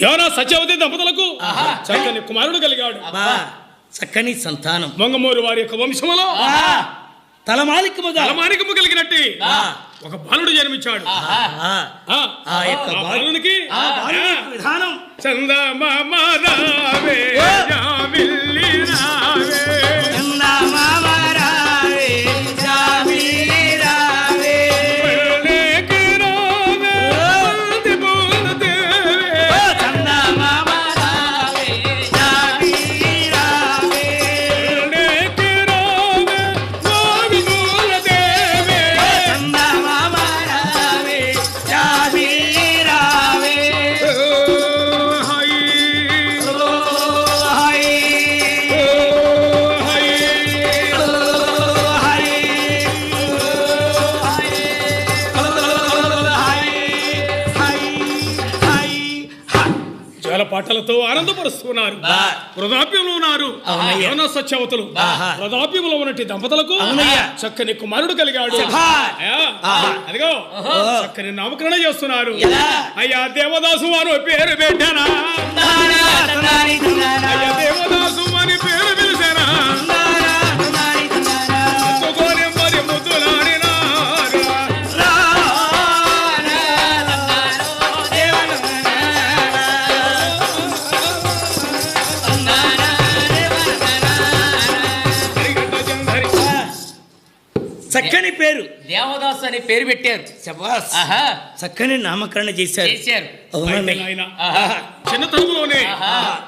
ఎవరా సత్యవతి దంపతులకు చక్కని కుమారుడు కలిగాడు. చక్కని సంతానం. మంగమూరు వారి యొక్క వంశములో తలమాలికముగా. తలమానికము కలిగినట్టి ఒక బాలుడు జన్మించాడు. ఆ, యొక్క బాలునికి విధానం. చందమామ జలపాటలతో ఆనందపరుస్తున్నారు. వృధాప్యంలో ఉన్నారు సత్యవతులు ఆహా. వృధాప్యంలో ఉన్నటి దంపతులకు. చక్కని కుమారుడు కలిగాడు. అదిగో. చక్కని నామకరణ చేస్తున్నారు? అయ్యా దేవదాసు వారు పేరు పెట్టానా చక్కని పేరు. దేవదాస్ అని పేరు పెట్టారు. శబాస్. చక్కని నామకరణ చేశారు. చిన్నతనంలోనే ఆహా.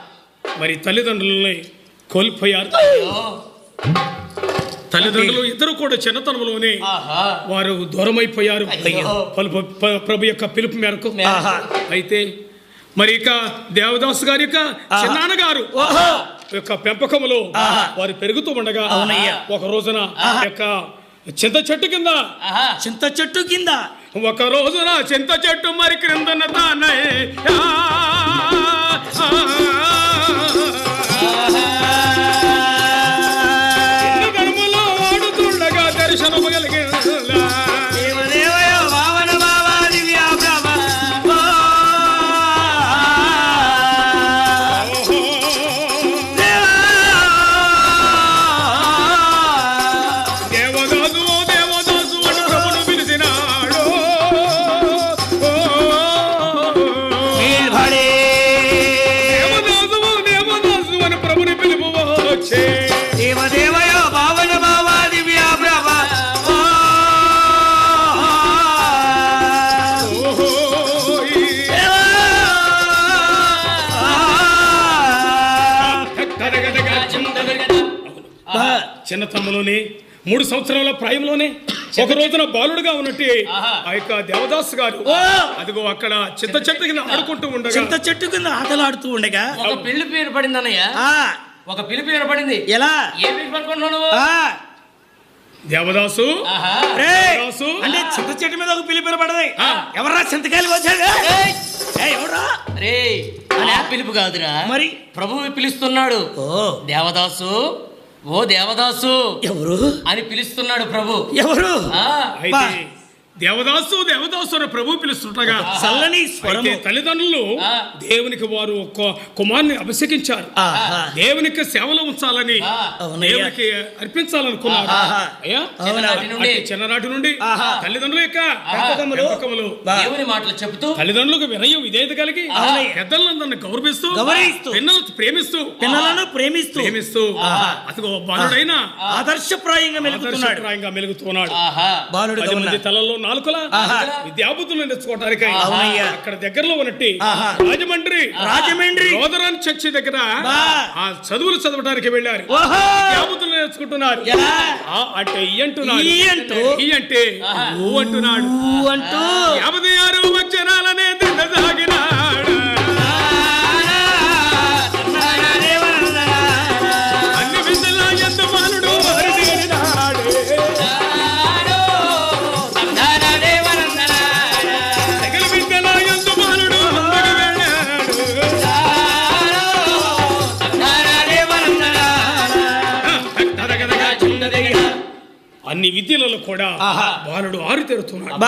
మరి తల్లిదండ్రులని కోల్పోయారు. తల్లిదండ్రులు ఇద్దరు కూడా చిన్నతనంలోనే వారు దూరమైపోయారు. ప్రభు యొక్క పిలుపు మేరకు. ఆహా. అయితే మరి ఇక దేవదాస్ గారి యొక్క చిన్నాన్న గారు ఓహో. యొక్క పెంపకములో ఆహా. వారు పెరుగుతూ ఉండగా. ఒక రోజున యొక్క చింత చెట్టు కింద. ఆహా. చింత చెట్టు కింద. ఒక రోజున చింత చెట్టు మరి క్రిందన తానే బా. చిన్నతనంలోనే మూడు సంవత్సరాల ప్రాయంలోనే ఒక రోజున బాలుడుగా ఉన్నట్టు. ఆ యొక్క దేవదాస్ గారు. అదిగో అక్కడ చింత చెట్టు కింద ఆడుకుంటూ ఉండగా చింత చెట్టు కింద ఆటలాడుతూ ఉండగా ఒక పిలుపు వినపడింది అన్నయ్య ఆ. ఒక పిలుపు వినపడింది ఎలా? ఏ పిలుపు ఆ. దేవదాసు. దేవదాసు. అంటే చింత చెట్టు మీద ఒక పిలిపి పడది. ఆ. ఎవర్రా చింతకాయలు వచ్చాడు! ఎవరా రే ఆ పిలుపు కాదురా. మరి? ప్రభువు పిలుస్తున్నాడు. ఓ. దేవదాసు ఓ దేవదాసు ఎవరు? అని పిలుస్తున్నాడు ప్రభు. ఎవరు? దేవదాసు దేవదాసు అని ప్రభు పిలుస్తుండగా చల్లని అయితే స్వరము తల్లిదండ్రులు. దేవునికి వారు ఒక కుమార్ని అభిషేకించారు. దేవునికి సేవలు ఉంచాలని. దేవునికి అర్పించాలనుకున్నారు. చిన్ననాటి నుండి. తల్లిదండ్రుల యొక్క. దేవుని మాటలు చెబుతూ తల్లిదండ్రులకు వినయం విధేయత కలిగి. పెద్దలందరిని గౌరవిస్తూ గౌరవిస్తూ. పిల్లలను ప్రేమిస్తూ పిల్లలను ప్రేమిస్తూ. ప్రేమిస్తూ. అదిగో బాలుడైన ఆదర్శప్రాయంగా మెలుగుతున్నాడు. ఆదర్శప్రాయంగా మెలుగుతున్నాడు బాలుడు తలల్లో నాలుకల. విద్యాబుద్ధులు నేర్చుకోవటానికి అవునయ్యా. అక్కడ దగ్గరలో ఉన్నట్టు. రాజమండ్రి రాజమండ్రి రోదరాన్ చర్చి దగ్గర. ఆ చదువులు చదవడానికి వెళ్ళారు విద్యాబుద్ధులు నేర్చుకుంటున్నారు అంటే ఈ అంటున్నాడు ఈ అంటూ. ఊ అంటున్నాడు అంటూ యాభై ఆరు అన్ని విద్యలలో కూడా. బాలుడు ఆరు తెరుతున్నాడు